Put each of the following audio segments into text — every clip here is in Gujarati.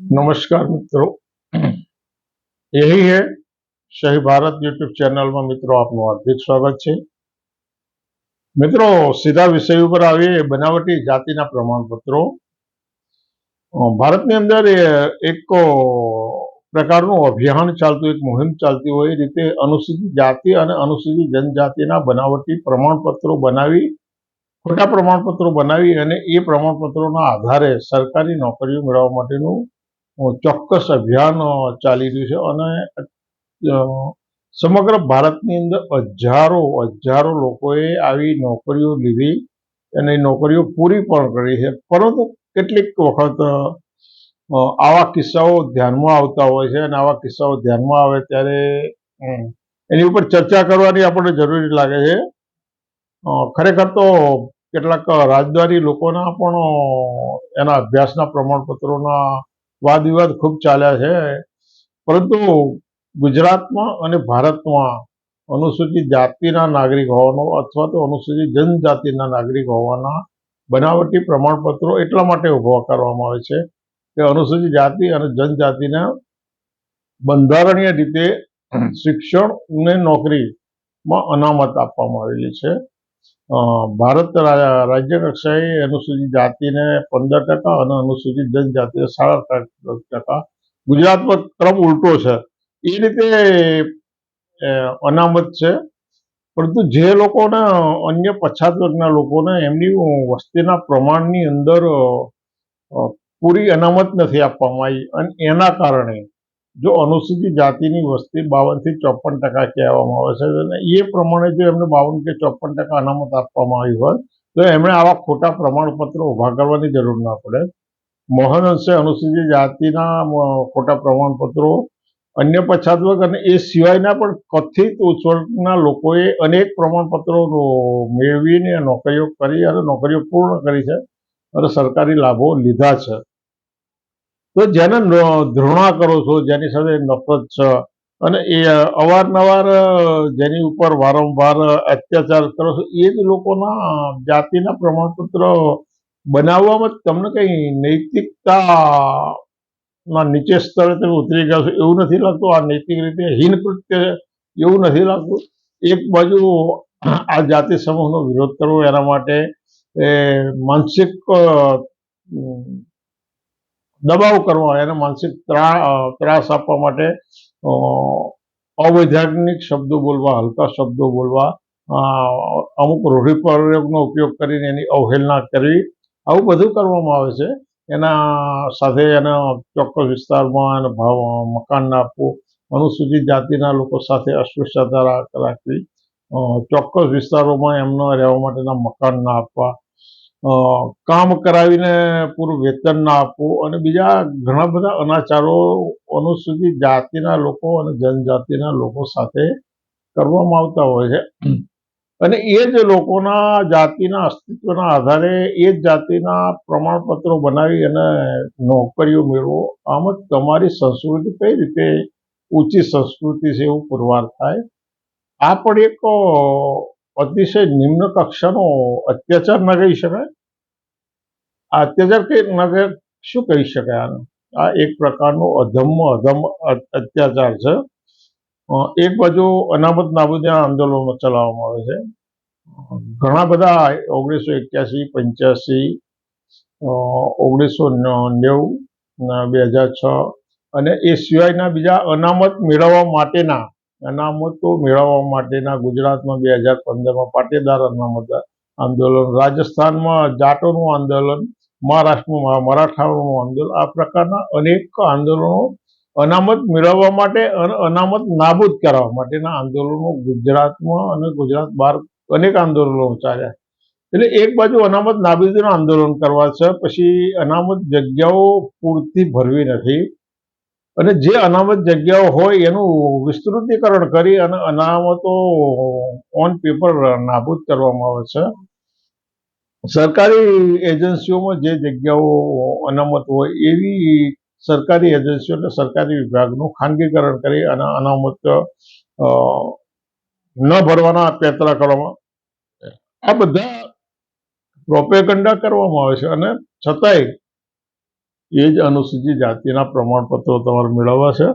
નમસ્કાર મિત્રો. યહી હે શહી ભારત યુટ્યુબ ચેનલમાં મિત્રો આપનું હાર્દિક સ્વાગત છે. મિત્રો, સીધા વિષય ઉપર આવીએ બનાવટી જાતિના પ્રમાણપત્રો. ભારતની અંદર એક પ્રકારનું અભિયાન ચાલતું, એક મુહિમ ચાલતી હોય એ રીતે અનુસૂચિત જાતિ અને અનુસૂચિત જનજાતિના બનાવટી પ્રમાણપત્રો બનાવી, ખોટા પ્રમાણપત્રો બનાવી અને એ પ્રમાણપત્રોના આધારે સરકારી નોકરીઓ મેળવવા માટેનું ચોક્કસ અભિયાન ચાલી રહ્યું છે અને સમગ્ર ભારતની અંદર હજારો હજારો લોકોએ આવી નોકરીઓ લીધી અને નોકરીઓ પૂરી પણ કરી છે. પરંતુ કેટલીક વખત આવા કિસ્સાઓ ધ્યાનમાં આવતા હોય છે અને આવા કિસ્સાઓ ધ્યાનમાં આવે ત્યારે એની ઉપર ચર્ચા કરવાની આપણને જરૂરી લાગે છે. ખરેખર તો કેટલાક રાજદ્વારી લોકોના પણ એના અભ્યાસના પ્રમાણપત્રોના વાદ વિવાદ ખૂબ ચાલ્યા છે. પરંતુ ગુજરાતમાં અને ભારતમાં અનુસૂચિત જાતિના નાગરિક હોવાનો અથવા તો અનુસૂચિત જનજાતિના નાગરિક હોવાના બનાવટી પ્રમાણપત્રો એટલા માટે ઊભા કરવામાં આવે છે કે અનુસૂચિત જાતિ અને જનજાતિના બંધારણીય રીતે શિક્ષણ અને નોકરીમાં અનામત આપવામાં આવેલી છે. ભારત રાજ્ય કક્ષાએ અનુસૂચિત જાતિને પંદર ટકા અને અનુસૂચિત જનજાતિને સાડા ટકા. ગુજરાતમાં ક્રમ ઉલટો છે. એ રીતે અનામત છે. પરંતુ જે લોકોને, અન્ય પછાત વર્ગના લોકોને એમની વસ્તીના પ્રમાણની અંદર પૂરી અનામત નથી આપવામાં આવી. અને એના કારણે જો અનુસૂચિત જાતિની વસ્તી બાવનથી ચોપન ટકા કહેવામાં આવે છે, અને એ પ્રમાણે જો એમને બાવન કે ચોપન ટકા અનામત આપવામાં આવી હોય, તો એમણે આવા ખોટા પ્રમાણપત્રો ઊભા કરવાની જરૂર ના પડે. મોહન અંશે અનુસૂચિત જાતિના ખોટા પ્રમાણપત્રો અન્ય પછાત વર્ગ અને એ સિવાયના પણ કથિત ઉચ્ચ વર્ગના લોકોએ અનેક પ્રમાણપત્રો મેળવીને નોકરીઓ કરી અને નોકરીઓ પૂર્ણ કરી છે અને સરકારી લાભો લીધા છે. તો જેને ધૃણા કરો છો, જેની સાથે નફરત છે, અને એ અવારનવાર જેની ઉપર વારંવાર અત્યાચાર કરો છો, એ જ લોકોના જાતિના પ્રમાણપત્ર બનાવવામાં તમને કઈ નૈતિકતા ના નીચે સ્તરે તમે ઉતરી ગયા છો, એવું નથી લાગતું. આ નૈતિક રીતે હીન કૃત્ય એવું નથી લાગતું. એક બાજુ આ જાતિ સમૂહનો વિરોધ કરવો એના માટે માનસિક દબાવ કરવા એને માનસિક ત્રા- ત્રાસ આપવા માટે અવૈધાનિક શબ્દો બોલવા, હલકા શબ્દો બોલવા અમુક રૂઢિપ્રયોગનો ઉપયોગ કરીને એની અવહેલના કરવી, આવું બધું કરવામાં આવે છે. એના સાથે એના ચોક્કસ વિસ્તારમાં એને ભાવ, મકાન આપવું, અનુસૂચિત જાતિના લોકો સાથે અસ્પૃશ્યતા રાખ- રાખવી ચોક્કસ વિસ્તારોમાં એમનો રહેવા માટેના મકાન ના આપવા કામ કરાવીને પૂરું વેતન ના આપવું અને બીજા ઘણા બધા અનાચારો અનુસૂચિત જાતિના લોકો અને જનજાતિના લોકો સાથે કરવામાં આવતા હોય છે. અને એ જ લોકોના જાતિના અસ્તિત્વના આધારે એ જ જાતિના પ્રમાણપત્રો બનાવી અને નોકરીઓ મેળવો. આમ જ તમારી સંસ્કૃતિ કઈ રીતે ઊંચી સંસ્કૃતિ છે એવું પુરવાર થાય? આ પણ એક અતિશય નિમ્ન કક્ષાનો અત્યાચાર ન કહી શકાય. આ અત્યાચાર કઈ ન શું કહી શકાય આને? આ એક પ્રકારનો અધમ અધમ અત્યાચાર છે. એક બાજુ અનામત નાબૂદીના આંદોલનો ચલાવવામાં આવે છે. ઘણા બધા ઓગણીસો એક્યાસી, પંચ્યાસી ઓગણીસો નેવું બે હજાર છ અને એ સિવાયના બીજા અનામત મેળવવા માટેના અનામતો મેળવવા માટેના ગુજરાતમાં બે હજાર પંદરમાં પાટીદાર અનામત આંદોલન, રાજસ્થાનમાં જાટોનું આંદોલન, મહારાષ્ટ્રમાં મરાઠાઓનું આંદોલન, આ પ્રકારના અનેક આંદોલનો અનામત મેળવવા માટે અને, અનામત નાબૂદ કરવા માટેના આંદોલનો ગુજરાતમાં અને ગુજરાત બહાર અનેક આંદોલનો ચાલ્યા. એટલે એક બાજુ અનામત નાબૂદીનું આંદોલન કરવા છે, પછી અનામત જગ્યાઓ પૂરતી ભરવી નથી. અને જે અનામત જગ્યાઓ હોય એનું વિસ્તૃતીકરણ કરી અને અનામતો ઓન પેપર નાબૂદ કરવામાં આવે છે. સરકારી એજન્સીઓમાં જે જગ્યાઓ અનામત હોય એવી સરકારી એજન્સીઓ એટલે સરકારી વિભાગનું ખાનગીકરણ કરી અને અનામત ન ભરવાના પેતરા કરવામાં આ બધા પ્રોપેગંડા કરવામાં આવે છે અને છતાંય એ જ અનુસૂચિત જાતિના પ્રમાણપત્રો તમારે મેળવવા છે.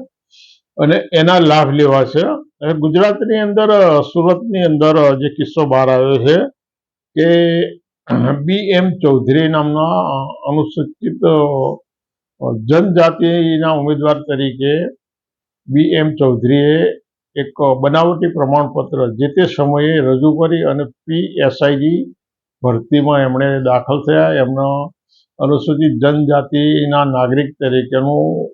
અને એના લાભ લેવા છે. અને ગુજરાતની અંદર સુરતની અંદર જે કિસ્સો બહાર આવ્યો છે કે બી એમ ચૌધરી નામના અનુસૂચિત જનજાતિના ઉમેદવાર તરીકે બી એમ ચૌધરીએ એક બનાવટી પ્રમાણપત્ર જે તે સમયે રજૂ કરી અને પીએસઆઈની ભરતીમાં એમણે દાખલ થયા. એમનો અનુસૂચિત જનજાતિના નાગરિક તરીકેનું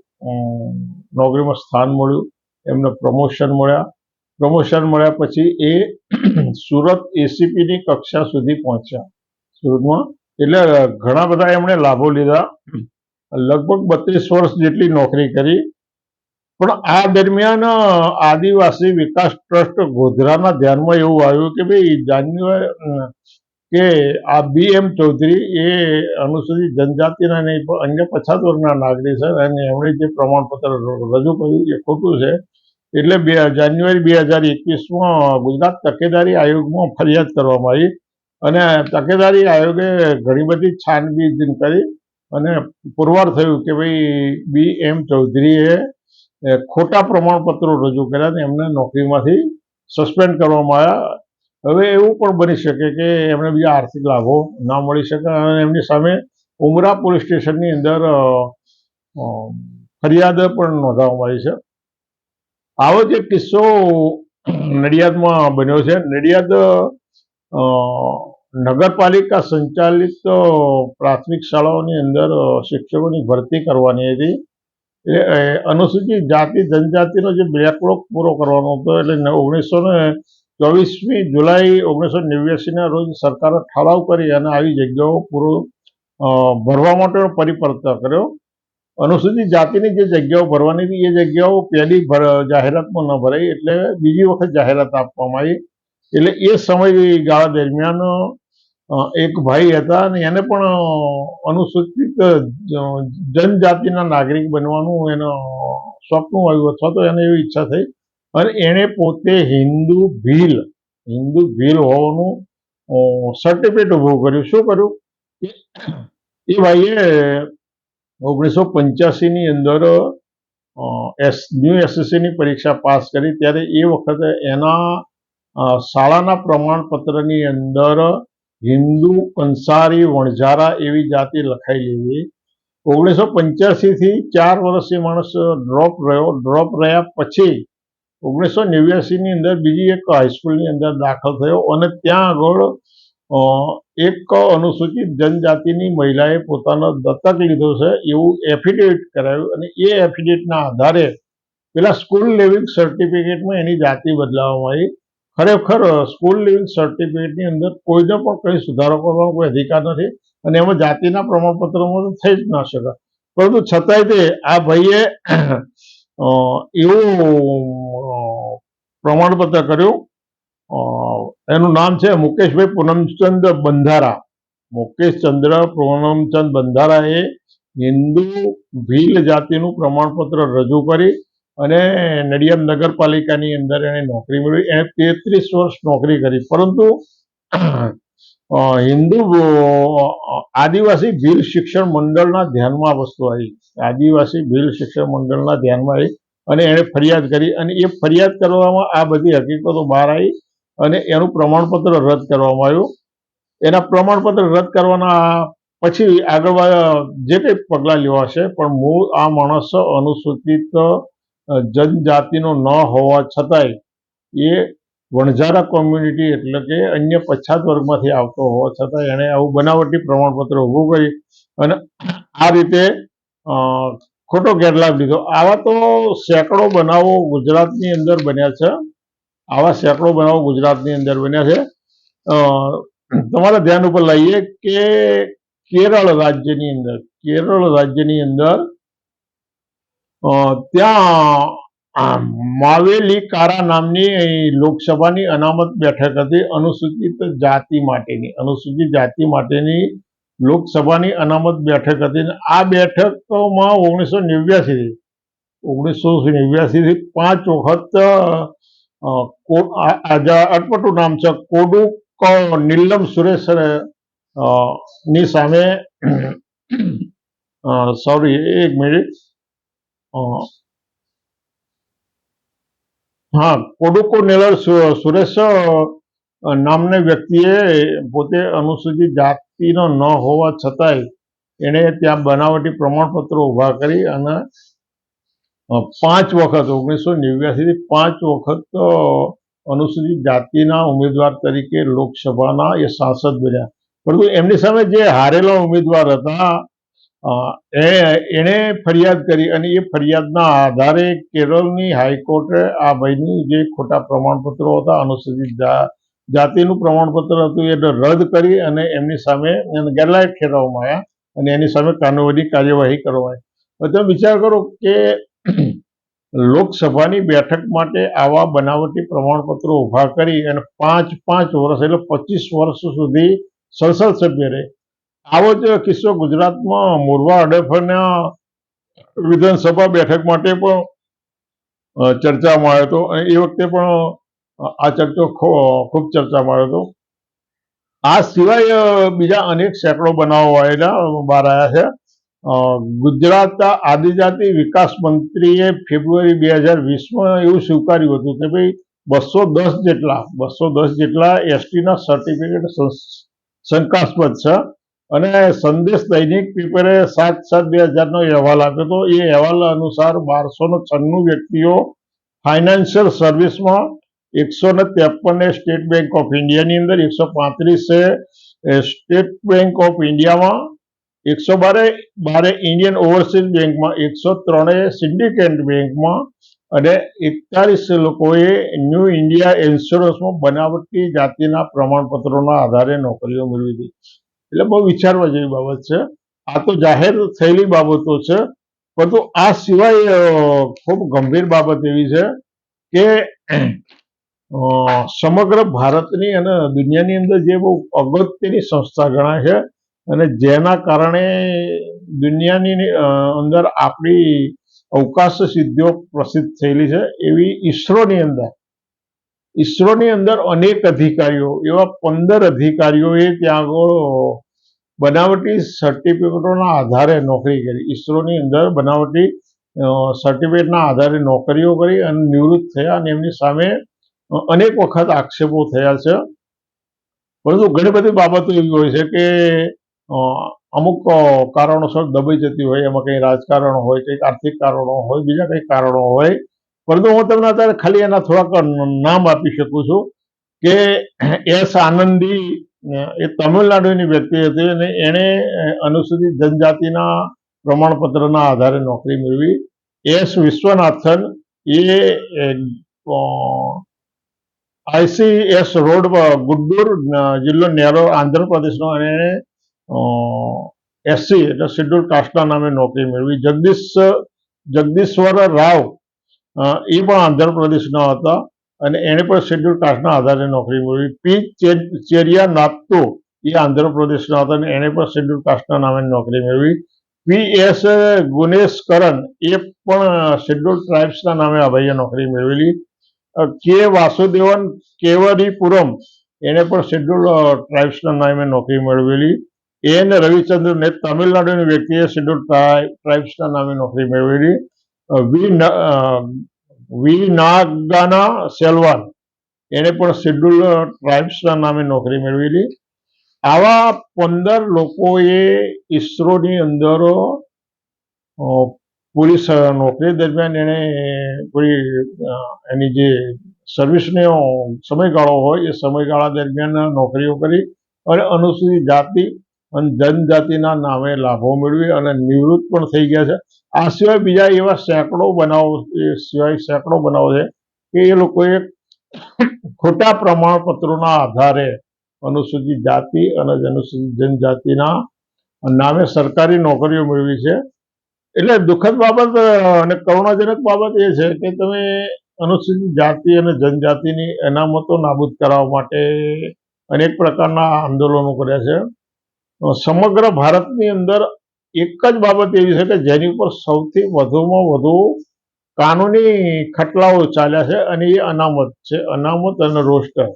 નોકરીમાં સ્થાન મળ્યું, એમને પ્રમોશન મળ્યા. પ્રમોશન મળ્યા પછી એ સુરત એસીપીની કક્ષા સુધી પહોંચ્યા. સુરતમાં એટલે ઘણા બધા એમણે લાભો લીધા. લગભગ બત્રીસ વર્ષ જેટલી નોકરી કરી. પણ આ દરમિયાન આદિવાસી વિકાસ ટ્રસ્ટ ગોધરાના ધ્યાનમાં એવું આવ્યું કે ભાઈ જાન્યુઆરી કે આ બી એમ ચૌધરી એ અનુસૂચિત જનજાતિના નહીં પણ અન્ય પછાત વર્ગના નાગરિક છે અને એમણે જે પ્રમાણપત્ર રજૂ કર્યું એ ખોટું છે. એટલે બે જાન્યુઆરી બે હજાર એકવીસમાં ગુજરાત તકેદારી આયોગમાં ફરિયાદ કરવામાં આવી અને તકેદારી આયોગે ઘણી બધી છાનબીન કરી અને પુરવાર થયું કે ભાઈ બી એમ ચૌધરીએ ખોટા પ્રમાણપત્રો રજૂ કર્યા અને એમને નોકરીમાંથી સસ્પેન્ડ કરવામાં આવ્યા. હવે એવું પણ બની શકે કે એમને બીજા આર્થિક લાભો ના મળી શકે અને એમની સામે ઉમરા પોલીસ સ્ટેશનની અંદર ફરિયાદ પણ નોંધાવવામાં આવી છે. આવો જ એક કિસ્સો નડિયાદમાં બન્યો છે. નડિયાદ નગરપાલિકા સંચાલિત પ્રાથમિક શાળાઓની અંદર શિક્ષકોની ભરતી કરવાની હતી. એટલે અનુસૂચિત જાતિ, જનજાતિનો જે બ્લેકલોક પૂરો કરવાનો હતો, એટલે ઓગણીસો ને ચોવીસમી જુલાઈ ઓગણીસો નેવ્યાસીના રોજ સરકારે ઠરાવ કરી અને આવી જગ્યાઓ પૂરો ભરવા માટેનો પરિપત્ર કર્યો. અનુસૂચિત જાતિની જે જગ્યાઓ ભરવાની હતી, એ જગ્યાઓ પહેલી જાહેરાતમાં ન ભરાઈ એટલે બીજી વખત જાહેરાત આપવામાં આવી. એટલે એ સમયગાળા દરમિયાન એક ભાઈ હતા અને એને પણ અનુસૂચિત જનજાતિના નાગરિક બનવાનું એનો સ્વપ્ન આવ્યું અથવા તો એને એવી ઈચ્છા થઈ અને એણે પોતે હિન્દુ ભીલ હિન્દુ ભીલ હોવાનું સર્ટિફિકેટ ઉભું કર્યું. શું કર્યું? એ ભાઈએ ઓગણીસો પંચ્યાસીની અંદર એસ, ન્યૂ એસએસસીની પરીક્ષા પાસ કરી. ત્યારે એ વખતે એના શાળાના પ્રમાણપત્રની અંદર હિન્દુ કંસારી વણઝારા એવી જાતિ લખાયેલી હતી ઓગણીસો પંચ્યાસીથી ચાર વર્ષ એ માણસ ડ્રોપ રહ્યો. ડ્રોપ રહ્યા પછી ઓગણીસો નેવ્યાસીની અંદર બીજી એક હાઈસ્કૂલની અંદર દાખલ થયો અને ત્યાં આગળ એક અનુસૂચિત જનજાતિની મહિલાએ પોતાનો દત્તક લીધો છે એવું એફિડેવિટ કરાવ્યું અને એ એફિડેવિટના આધારે પેલા સ્કૂલ લિવિંગ સર્ટિફિકેટમાં એની જાતિ બદલાવવામાં આવી. ખરેખર સ્કૂલ લિવિંગ સર્ટિફિકેટની અંદર કોઈને પણ કંઈ સુધારો કરવાનો કોઈ અધિકાર નથી અને એમાં જાતિના પ્રમાણપત્રોમાં થઈ જ ના શકે પરંતુ છતાંય તે આ ભાઈએ એવું પ્રમાણપત્ર કર્યું. એનું નામ છે મુકેશભાઈ પૂનમચંદ બંધારા. મુકેશચંદ્ર પૂનમચંદ બંધારાએ હિન્દુ ભીલ જાતિનું પ્રમાણપત્ર રજૂ કરી અને નડિયાદ નગરપાલિકાની અંદર એણે નોકરી મેળવી એણે તેત્રીસ વર્ષ નોકરી કરી. પરંતુ હિન્દુ આદિવાસી ભીલ શિક્ષણ મંડળના ધ્યાનમાં વસ્તુ આવી. આદિવાસી ભીલ શિક્ષણ મંડળના ધ્યાનમાં આવી અને એણે ફરિયાદ કરી અને એ ફરિયાદ કરવામાં આ બધી હકીકતો બહાર આવી અને એનું પ્રમાણપત્ર રદ કરવામાં આવ્યું. એના પ્રમાણપત્ર રદ કરવાના પછી આગળ જે કંઈ પગલાં લેવાશે પણ મૂળ આ માણસ અનુસૂચિત જનજાતિનો ન હોવા છતાંય એ વણઝારા કોમ્યુનિટી એટલે કે અન્ય પછાત વર્ગમાંથી આવતો હોવા છતાં એણે આવું બનાવટી પ્રમાણપત્ર ઊભું કરી અને આ રીતે ખોટો ગેરલાભ લીધો આવા તો સેંકડો બનાવો ગુજરાતની અંદર બન્યા છે. આવા સેંકડો બનાવો ગુજરાતની અંદર બન્યા છે. તમારા ધ્યાન ઉપર લઈએ કે કેરળ રાજ્યની અંદર, કેરળ રાજ્યની અંદર ત્યાં માવેલી કારા નામની લોકસભાની અનામત બેઠક હતી. અનુસૂચિત જાતિ માટેની, અનુસૂચિત જાતિ માટેની લોકસભાની અનામત બેઠક હતી. આ બેઠકમાં ઓગણીસો નેવ્યાસી ઓગણીસો નેવ્યાસી થી પાંચ વખત અટપટું નામ છે, કોડુ નીલમ સુરેશની સામે સોરી એક મિનિટ હા, કોડુકો નેલર સુરેશ નામને વ્યક્તિએ પોતે અનુસૂચિત જાતિનો ન હોવા છતાંય એણે ત્યાં બનાવટી પ્રમાણપત્રો ઊભા કરી અને પાંચ વખત, ઓગણીસો નેવ્યાસીથી પાંચ વખત અનુસૂચિત જાતિના ઉમેદવાર તરીકે લોકસભાના એ સાંસદ બન્યા. પરંતુ એમની સામે જે હારેલા ઉમેદવાર હતા એ, એણે ફરિયાદ કરી અને એ ફરિયાદના આધારે કેરળની હાઈકોર્ટે આ ભાઈની જે ખોટા પ્રમાણપત્રો હતા, અનુસૂચિત જાતિનું પ્રમાણપત્ર હતું, એ રદ કરી અને એમની સામે ગેરલાયક ઠેરવવામાં આવ્યા અને એની સામે કાનૂની કાર્યવાહી કરવામાં તમે વિચાર કરો કે લોકસભાની બેઠક માટે આવા બનાવટી પ્રમાણપત્રો ઊભા કરી અને પાંચ પાંચ વર્ષ એટલે પચીસ વર્ષ સુધી સંસદ સભ્ય રહે. આવો જ કિસ્સો ગુજરાતમાં મોરવા અડફના વિધાનસભા બેઠક માટે પણ ચર્ચામાં આવ્યો હતો. અને એ વખતે પણ આ ચર્ચો ખૂબ ચર્ચામાં આવ્યો હતો. આ સિવાય બીજા અનેક સેંકડો બનાવો આવેલા, બહાર આવ્યા છે. ગુજરાત આદિજાતિ વિકાસ મંત્રીએ ફેબ્રુઆરી બે હજાર વીસમાં એવું સ્વીકાર્યું હતું કે ભાઈ, બસો દસ જેટલા, બસો દસ જેટલા એસટીના સર્ટિફિકેટ શંકાસ્પદ છે. અને સંદેશ દૈનિક પેપરે સાત સાત બે હજારનો અહેવાલ આપ્યો હતો. એ અહેવાલ અનુસાર બારસો ને છન્નું વ્યક્તિઓ ફાઇનાન્શિયલ સર્વિસમાં એકસો ને ત્રેપન સ્ટેટ બેંક ઓફ ઇન્ડિયાની અંદર, એકસો પાંત્રીસ સ્ટેટ બેંક ઓફ ઇન્ડિયામાં, એકસો બારે બારે ઇન્ડિયન ઓવરસીઝ બેંકમાં, એકસો ત્રણે સિન્ડિકેટ બેંકમાં અને એકતાલીસ લોકોએ ન્યૂ ઇન્ડિયા ઇન્સ્યોરન્સમાં બનાવટી જાતિના પ્રમાણપત્રોના આધારે નોકરીઓ મેળવી હતી. એટલે બહુ વિચારવા જેવી બાબત છે. આ તો જાહેર થયેલી બાબતો છે. પરંતુ આ સિવાય ખૂબ ગંભીર બાબત એવી છે કે સમગ્ર ભારતની અને દુનિયાની અંદર જે બહુ અગત્યની સંસ્થા ગણાય છે અને જેના કારણે દુનિયાની અંદર આપણી અવકાશ સિદ્ધિઓ પ્રસિદ્ધ થયેલી છે એવી ઈસરોની અંદર. ઈસરોની અંદર અનેક અધિકારીઓ, એવા પંદર અધિકારીઓએ ત્યાં આગળ બનાવટી સર્ટિફિકેટોના આધારે નોકરી કરી. ઈસરોની અંદર બનાવટી સર્ટિફિકેટના આધારે નોકરીઓ કરી અને નિવૃત્ત થયા અને એમની સામે અનેક વખત આક્ષેપો થયા છે. પરંતુ ઘણી બધી બાબતો એવી હોય છે કે અમુક કારણોસર દબાઈ જતી હોય, એમાં કંઈ રાજકારણ હોય, કંઈક આર્થિક કારણો હોય, બીજા કંઈક કારણો હોય પરંતુ હું તમને અત્યારે ખાલી એના થોડાક નામ આપી શકું છું કે એસ આનંદી એ તમિલનાડુની વ્યક્તિ હતી અને એણે અનુસૂચિત જનજાતિના પ્રમાણપત્રના આધારે નોકરી મેળવી. એસ વિશ્વનાથન, એ આઈસીએસ રોડ ગુડ્ડુર જિલ્લો નેરો આંધ્રપ્રદેશનો અને એસસી એટલે શેડ્યુલ કાસ્ટના નામે નોકરી મેળવી. જગદીશ, જગદીશ્વર રાવ એ પણ આંધ્રપ્રદેશના હતા અને એણે પણ શેડ્યુલ કાસ્ટના આધારે નોકરી મેળવી પી ચેરિયા નાત્તો એ આંધ્રપ્રદેશના હતા અને એણે પણ શેડ્યુલ કાસ્ટના નામે નોકરી મેળવી. પી એસ ગુનેશકરન એ પણ શેડ્યુલ ટ્રાઇબ્સના નામે આ નોકરી મેળવેલી. કે વાસુદેવન કેવરીપુરમ એણે પણ શેડ્યુલ ટ્રાઇબ્સના નામે નોકરી મેળવેલી. એન રવિચંદ્રને તમિલનાડુની વ્યક્તિએ શેડ્યુલ ટ્રાઇબ્સના નામે નોકરી મેળવેલી. વી નાગાના સેલવાન. એણે પણ શેડ્યુલ ટ્રાઇબ્સના નામે નોકરી મેળવેલી. આવા પંદર લોકોએ ઈસરોની અંદર પોલીસ નોકરી દરમિયાન એણે કોઈ એની જે સર્વિસનો સમયગાળો હોય એ સમયગાળા દરમિયાન નોકરીઓ કરી અને અનુસૂચિત જાતિ અને જનજાતિના નામે લાભો મેળવી અને નિવૃત્ત પણ થઈ ગયા છે. આ સિવાય બીજા એવા સેંકડો બનાવો, એ સિવાય સેંકડો બનાવો છે કે એ લોકોએ ખોટા પ્રમાણપત્રોના આધારે અનુસૂચિત જાતિ અને અનુસૂચિત જનજાતિના નામે સરકારી નોકરીઓ મેળવી છે. એટલે દુઃખદ બાબત અને કરુણાજનક બાબત એ છે કે તમે અનુસૂચિત જાતિ અને જનજાતિની અનામતો નાબૂદ કરાવવા માટે અનેક પ્રકારના આંદોલનો કર્યા છે. સમગ્ર ભારતની અંદર એક જ બાબત એવી છે કે જેની ઉપર સૌથી વધુમાં વધુ કાનૂની ખટલાઓ ચાલ્યા છે અને એ અનામત છે. અનામત અને રોસ્ટર.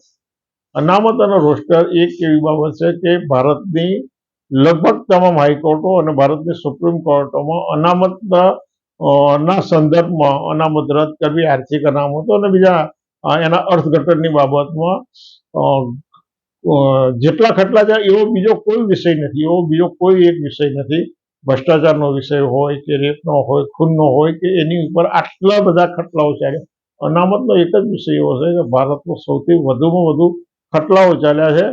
અનામત અને રોસ્ટર એક એવી બાબત છે કે ભારતની લગભગ તમામ હાઈકોર્ટો અને ભારતની સુપ્રીમ કોર્ટોમાં અનામત ના સંદર્ભમાં અનામત રદ કરવી આર્થિક અનામતો અને બીજા એના અર્થઘટનની બાબતમાં જેટલા ખટલા છે એવો બીજો કોઈ વિષય નથી. એવો બીજો કોઈ એક વિષય નથી. ભ્રષ્ટાચારનો વિષય હોય કે રેપનો હોય, ખૂનનો હોય કે એની ઉપર આટલા બધા ખટલાઓ ચાલ્યા અનામતનો એક જ વિષય એવો છે કે ભારતમાં સૌથી વધુમાં વધુ ખટલાઓ ચાલ્યા છે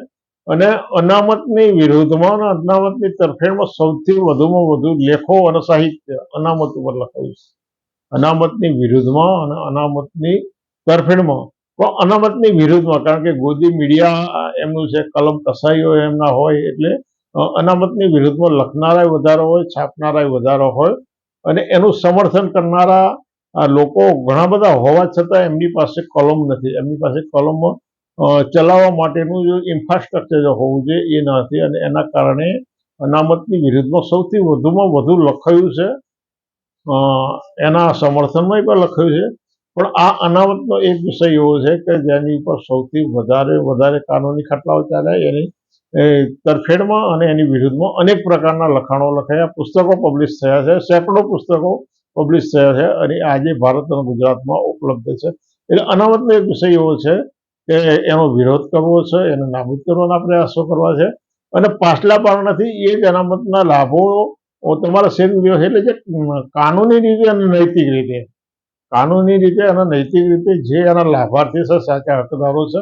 અને અનામતની વિરુદ્ધમાં અને અનામતની તરફેણમાં સૌથી વધુમાં વધુ લેખો અને સાહિત્ય અનામત ઉપર લખાયું છે. અનામતની વિરુદ્ધમાં અને અનામતની તરફેણમાં પણ અનામતની વિરુદ્ધમાં, કારણ કે ગોદી મીડિયા એમનું છે કલમ કસાઈઓ એમના હોય એટલે અનામતની વિરુદ્ધમાં લખનારાય વધારો હોય, છાપનારાય વધારો હોય અને એનું સમર્થન કરનારા લોકો ઘણા બધા હોવા છતાં એમની પાસે કલમ નથી. એમની પાસે કલમ ચલાવવા માટેનું જે ઇન્ફ્રાસ્ટ્રક્ચર હોવું જોઈએ એ નથી અને એના કારણે અનામતની વિરુદ્ધમાં સૌથી વધુમાં વધુ લખાયું છે. એના સમર્થનમાં પણ લખાયું છે. પણ આ અનામતનો એક વિષય એવો છે કે જેની ઉપર સૌથી વધારે વધારે કાનૂની ખટલાઓ ચાલ્યા એની તરફેણમાં અને એની વિરુદ્ધમાં અનેક પ્રકારના લખાણો લખાયા, પુસ્તકો પબ્લિશ થયા છે, સેંકડો પુસ્તકો પબ્લિશ થયા છે અને આજે ભારત અને ગુજરાતમાં ઉપલબ્ધ છે. એટલે અનામતનો એક વિષય એવો છે કે એનો વિરોધ કરવો છે, એને નાબૂદ કરવાના પ્રયાસો કરવા છે અને પાછલા પારણાથી એ જ અનામતના લાભો, તમારા શેર એટલે જે કાનૂની રીતે અને નૈતિક રીતે કાનૂની રીતે અને નૈતિક રીતે જે એના લાભાર્થી છે, સાચા હકદારો છે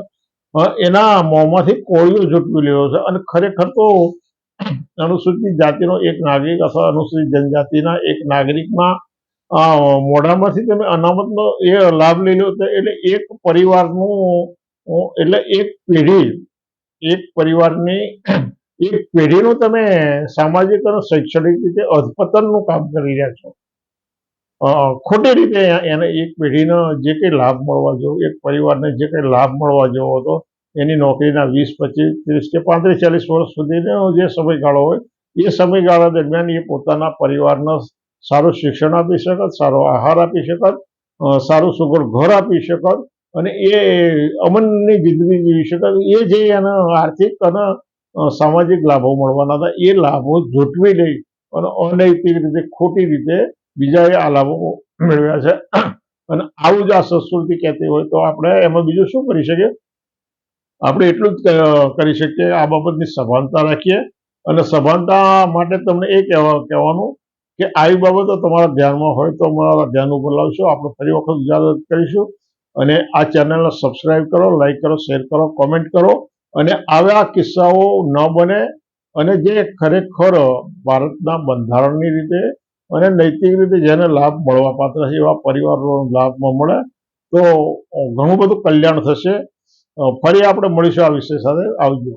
એના મોંમાંથી કોળિયો ઝૂંટવી લેવો છે. અને ખરેખર તો અનુસૂચિત જાતિનો એક નાગરિક અથવા અનુસૂચિત જનજાતિના એક નાગરિકમાં મોઢામાંથી તમે અનામતનો એ લાભ લઈ લો એટલે એક પરિવારનું એટલે એક પેઢી, એક પરિવારની, એક પેઢીનું તમે સામાજિક અને શૈક્ષણિક રીતે અધપતનનું કામ કરી રહ્યા છો. ખોટી રીતે એને એક પેઢીનો જે કંઈ લાભ મળવા જેવો, એક પરિવારને જે કંઈ લાભ મળવા જેવો હતો, એની નોકરીના વીસ, પચીસ, ત્રીસ કે પાંત્રીસ, ચાલીસ વર્ષ સુધીનો જે સમયગાળો હોય, એ સમયગાળા દરમિયાન એ પોતાના પરિવારને સારું શિક્ષણ આપી શકત, સારો આહાર આપી શકત સારું સુગર ઘર આપી શકત, અને એ અમનની જિંદગી જીવી શકત. એ જે એના આર્થિક અને સામાજિક લાભો મળવાના હતા, એ લાભો જોટવી લઈ અને અનૈતિક રીતે, ખોટી રીતે બીજાએ આ લાભો મેળવ્યા છે. અને આવું જ આ સંસ્કૃતિ કહેતી હોય તો આપણે એમાં બીજું શું કરી શકીએ? આપણે એટલું જ કરી શકીએ આ બાબતની સભાનતા રાખીએ. અને સભાનતા માટે તમને એ કહેવા, કહેવાનું કે આવી બાબતો તમારા ધ્યાનમાં હોય તો અમારા ધ્યાન ઉપર લાવશો. આપણે ફરી વખત ઉજાગર કરીશું. અને આ ચેનલને સબસ્ક્રાઇબ કરો લાઈક કરો, શેર કરો, કોમેન્ટ કરો. અને આવા કિસ્સાઓ ન બને. અને જે ખરેખર ભારતના બંધારણની રીતે અને નૈતિક રીતે જેને લાભ મળવા પાત્ર છે, એવા પરિવારો લાભ મળે, તો ઘણું બધું કલ્યાણ થશે. ફરી આપણે મળીશું આ વિષય સાથે. આવજો.